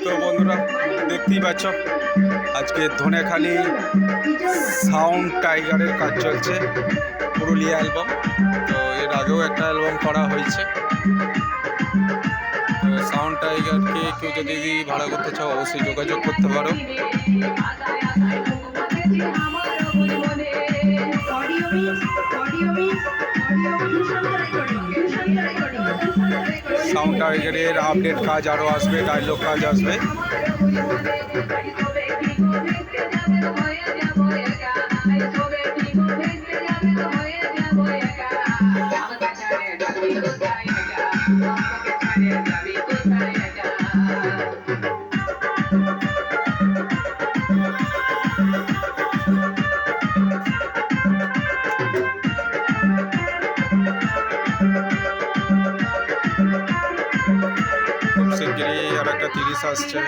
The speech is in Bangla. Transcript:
তো বন্ধুরা, দেখতেই পাচ্ছ, আজকে ধনেখালি সাউন্ড টাইগারের কাজ চলছে, পুরুলিয়া অ্যালবাম তো এর আগেও একটা অ্যালবাম করা হয়েছে। সাউন্ড টাইগারকে কেউ যদি ভাড়া করতে চাও, অবশ্যই যোগাযোগ করতে পারো। সাউন্ড টাইগারের আপডেট কাজ আরও আসবে ডায়লগ কাজ আসবে। নটা তিরিশ আসছে